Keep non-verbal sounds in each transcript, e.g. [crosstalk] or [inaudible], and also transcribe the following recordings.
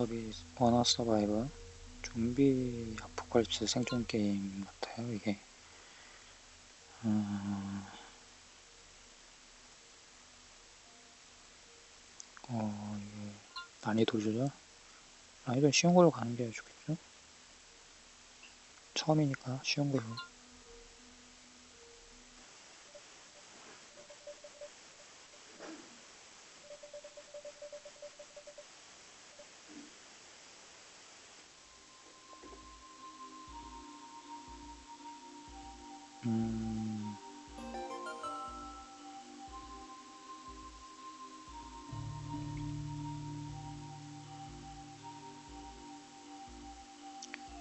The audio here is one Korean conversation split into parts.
여기 원어 서바이벌? 좀비 아포칼립스 생존 게임 같아요 이게. 음... 어 이게 난이도 조절 난이도 쉬운 걸로 가는 게 좋겠죠? 처음이니까 쉬운 걸로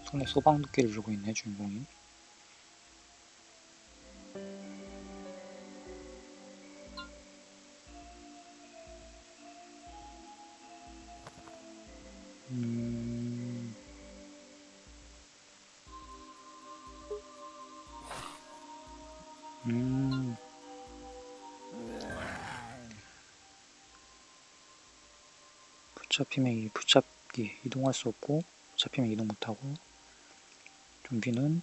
손에 소방도끼를 들고 있네 주인공이. 음... 음... 붙잡히면 이 붙잡기 이동할 수 없고 잡히면 이동 못하고 좀비는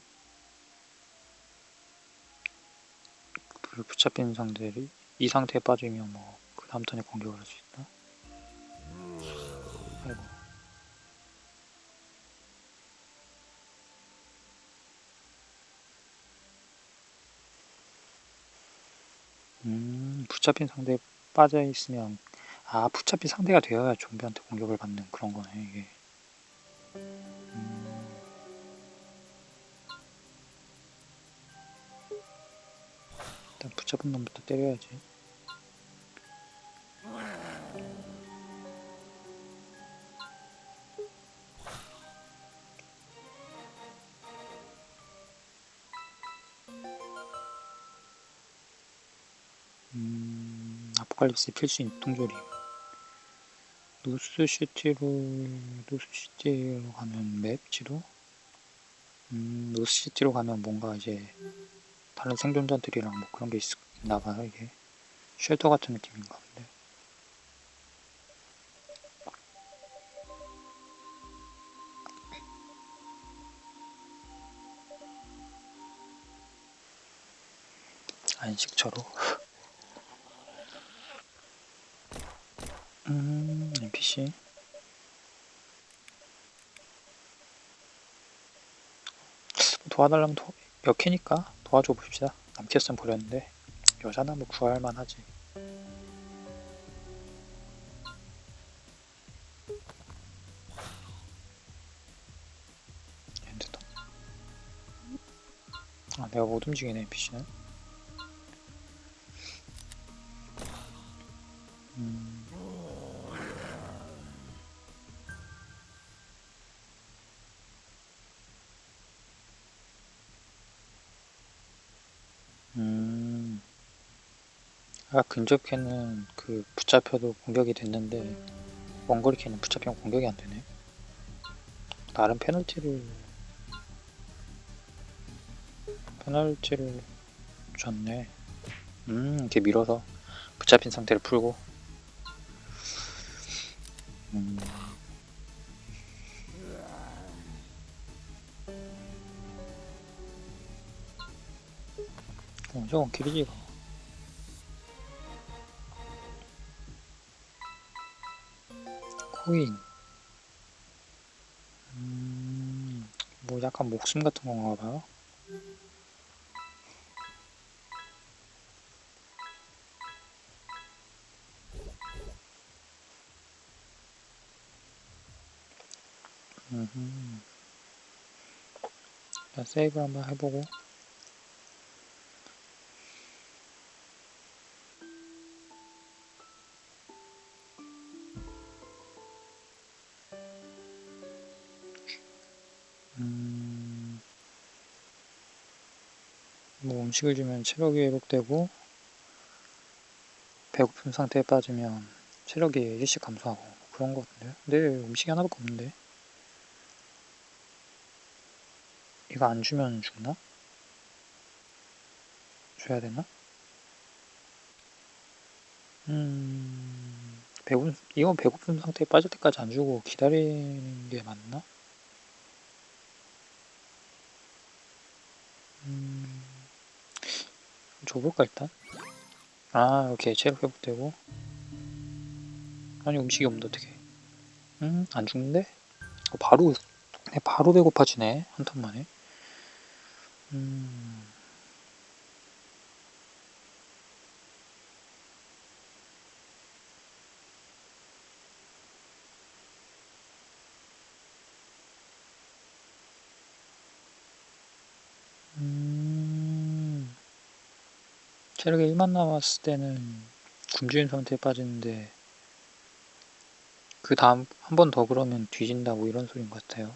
그 붙잡힌 상대를 이 상태에 빠지면 뭐 그 다음 턴에 공격을 할 수 있다. 아이고. 음, 붙잡힌 상대에 빠져 있으면 아 붙잡힌 상대가 되어야 좀비한테 공격을 받는 그런 거네 이게. 일단 붙잡은 놈부터 때려야지. 음, 아포칼립스 필수 인 통조림. 노스시티로 노스시티로 가면 맵 지도? 음, 노스시티로 가면 뭔가 이제 다른 생존자들이랑 뭐 그런 게 있, 있나 봐요 이게? 쉘터 같은 느낌인가 본데. 안식처로. [laughs] 음 NPC 도와달라면 도, 역해니까 도와줘 봅시다 남캐스는 버렸는데 여자나 뭐 구할만 하지 엔드다 아 내가 못 움직이네 NPC는 음. 음. 아까 근접캐는 그 붙잡혀도 공격이 됐는데 원거리 캐는 붙잡히면 공격이 안 되네. 나름 페널티를 페널티를 줬네. 음, 이렇게 밀어서 붙잡힌 상태를 풀고. 음. 어, 저건 길이지 이 코인. 음, 뭐 약간 목숨 같은 건가 봐요. 음. 자, 세이브 한번 해보고. 음, 뭐 음식을 주면 체력이 회복되고 배고픈 상태에 빠지면 체력이 일씩 감소하고 뭐 그런 것 같은데요? 근데 음식이 하나밖에 없는데 이거 안 주면 죽나? 줘야 되나? 음... 배고픈 이거 배고픈 상태에 빠질 때까지 안 주고 기다리는 게 맞나? 줘볼까 일단? 아 오케이 체력 회복되고 아니 음식이 없는데 어떻게? 음, 안 죽는데? 어, 바로 네, 바로 배고파지네 한 턴 만에. 음. 음. 체력이 1만 남았을 때는 굶주린 상태에 빠지는데 그 다음 한 번 더 그러면 뒤진다고 이런 소린 것 같아요.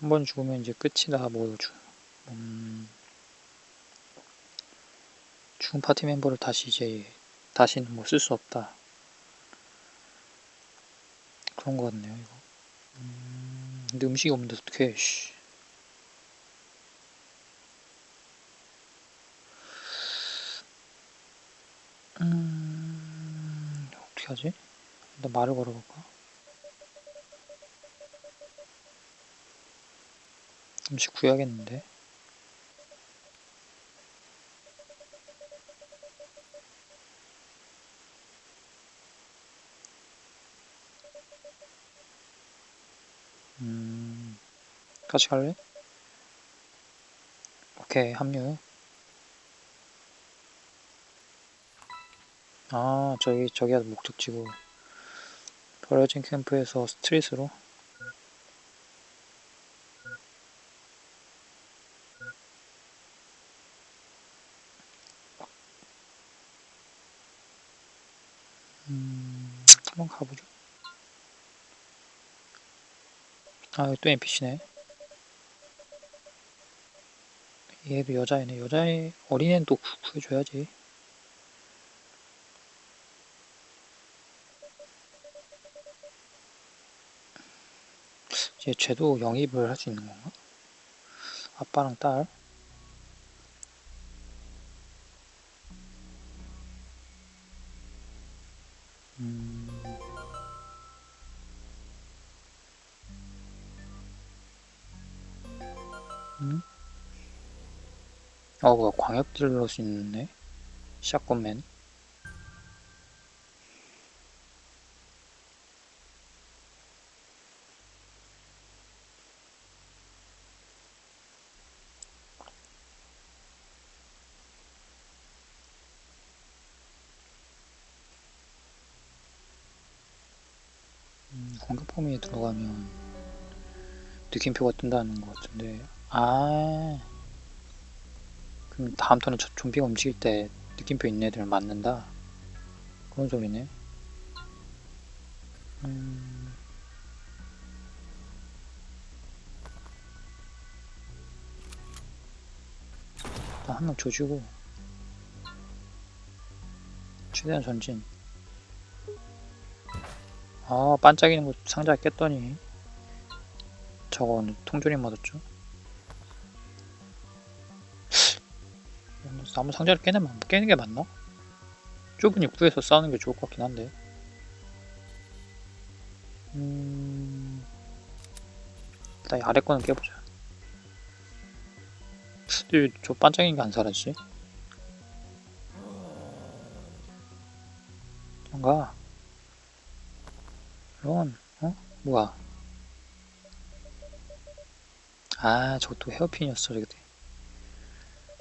한 번 죽으면 이제 끝이다 뭐 주, 음, 죽은 파티 멤버를 다시 이제 다시는 뭐 쓸 수 없다 그런 것 같네요 이거. 음, 근데 음식이 없는데 어떡해 씨. 어떻게 하지? 일단 말을 걸어볼까? 음식 구해야겠는데. 음, 같이 갈래? 오케이, 합류. 아, 저기, 저기가 목적지고. 버려진 캠프에서 스트릿으로. 음, 한번 가보죠. 아, 여기 또 NPC네. 얘도 여자애네. 여자애, 어린애는 또 구- 구해줘야지. 이제 쟤도 영입을 할 수 있는 건가? 아빠랑 딸. 음, 음? 어, 뭐야, 광역 딜러 수 있네. 샷건맨. 음, 공격 범위에 들어가면 느낌표가 뜬다는 것 같은데. 아, 그럼 다음 턴에 저 좀비가 움직일 때 느낌표 있는 애들을 맞는다. 그런 소리네. 음, 일단 한명 조지고 최대한 전진. 아, 반짝이는 거 상자 깼더니 저건 통조림 맞았죠? 나무 상자를 깨는, 깨는 게 맞나? 좁은 입구에서 싸우는 게 좋을 것 같긴 한데. 음... 일단 이 아래 거는 깨보자. 저 반짝이는 게 안 사라지지? 뭔가 이 런 어? 뭐야? 아 저것도 헤어핀이었어 저게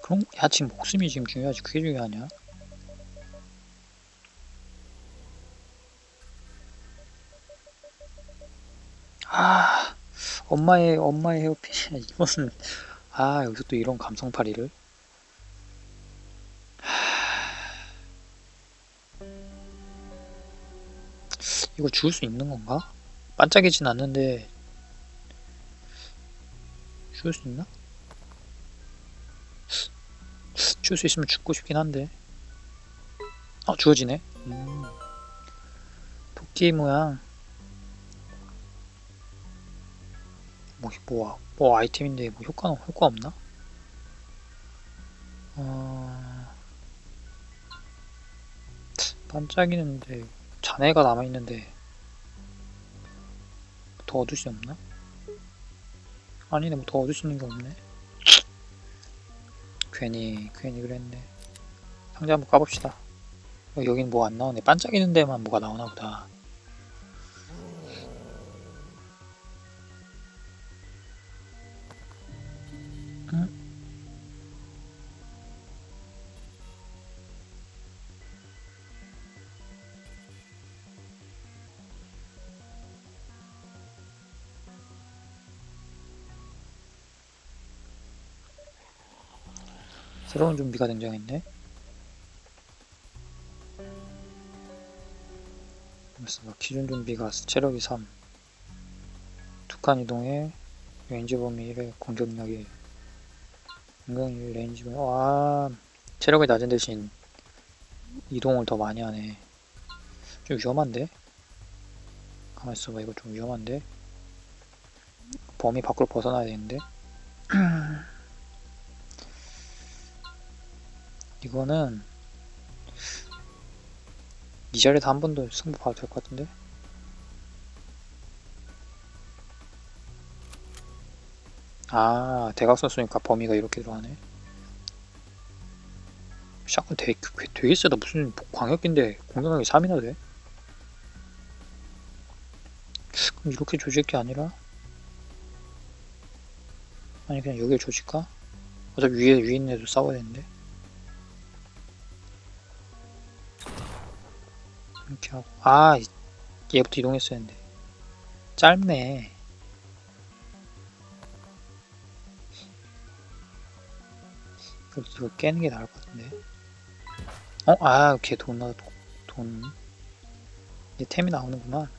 그럼 야 지금 목숨이 지금 중요하지 그게 중요하냐? 아 엄마의 엄마의 헤어핀이야 [laughs] 이거는 아 여기서 또 이런 감성팔이를 이거 주울 수 있는 건가? 반짝이진 않는데 주울 수 있나? 주울 수 있으면 죽고 싶긴 한데 어 주어지네 음. 도끼 모양 뭐, 뭐, 뭐 아이템인데 뭐 효과는 효과 없나? 어... 반짝이는데 잔해가 남아있는데 더 얻을 수 없나? 아니네 뭐 더 얻을 수 있는 게 없네. 괜히 괜히 그랬네. 상자 한번 까봅시다. 어, 여긴 뭐 안 나오네. 반짝이는 데만 뭐가 나오나 보다 새로운 좀비가 등장했네. 그래서 막 기존 좀비가 체력이 3, 두칸 이동에 레인지 범위 1에 공격력이 공격력 레인지 범위 와 체력이 낮은 대신 이동을 더 많이 하네. 좀 위험한데? 가만 있어봐 이거 좀 위험한데? 범위 밖으로 벗어나야 되는데? [clears throat] 이거는 이 자리에서 한 번 더 승부 봐도 될 것 같은데? 아 대각선 쏘니까 범위가 이렇게 들어가네 샷건 되게, 되게 세다 무슨 광역인데 공격력이 3이나 돼? 그럼 이렇게 조질 게 아니라 아니 그냥 여기를 조질까? 어차피 위에 위에 있는 애도 싸워야 되는데 이렇게 하고. 아 이- 얘부터 이동했어야 했는데. 짧네. 이거, 이거 깨는 게 나을 것 같은데. 어? 아 걔 돈 나돈. 이제 템이 나오는구만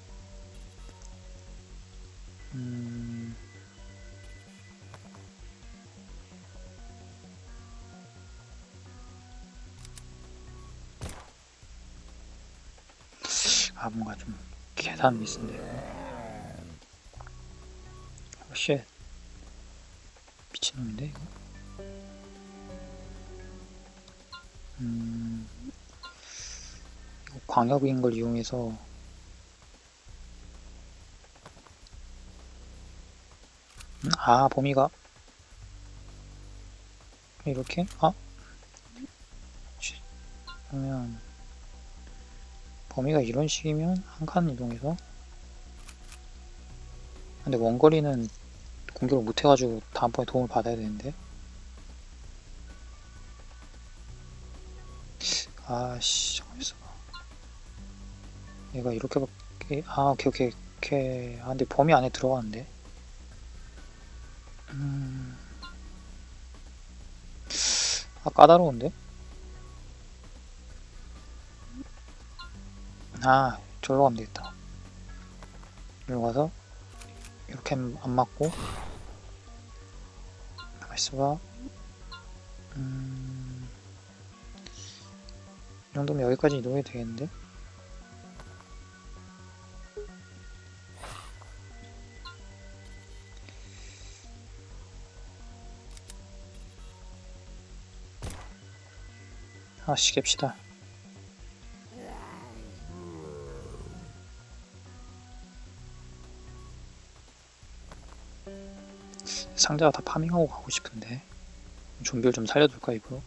아 뭔가 좀 계산 미스인데 쉣. 미친놈인데 이거? 음 이거 광역인 걸 이용해서 음, 아 범위가? 이렇게? 아? 쉿. 그러면 범위가 이런 식이면 한 칸 이동해서. 근데 원거리는 공격을 못 해가지고 다음번에 도움을 받아야 되는데. 아씨 잠깐 있어봐. 얘가 이렇게밖에 아 오케이 오케이 오케이. 아 근데 범위 안에 들어가는데. 음... 아 까다로운데 아 저기로 가면 되겠다. 여기로 가서 이렇게 안 맞고. 가만 있어봐. 음... 이 정도면 여기까지 이동해도 되겠는데? 아씨 갭시다 상자가 다 파밍하고 가고 싶은데. 좀비를 좀 살려둘까 이거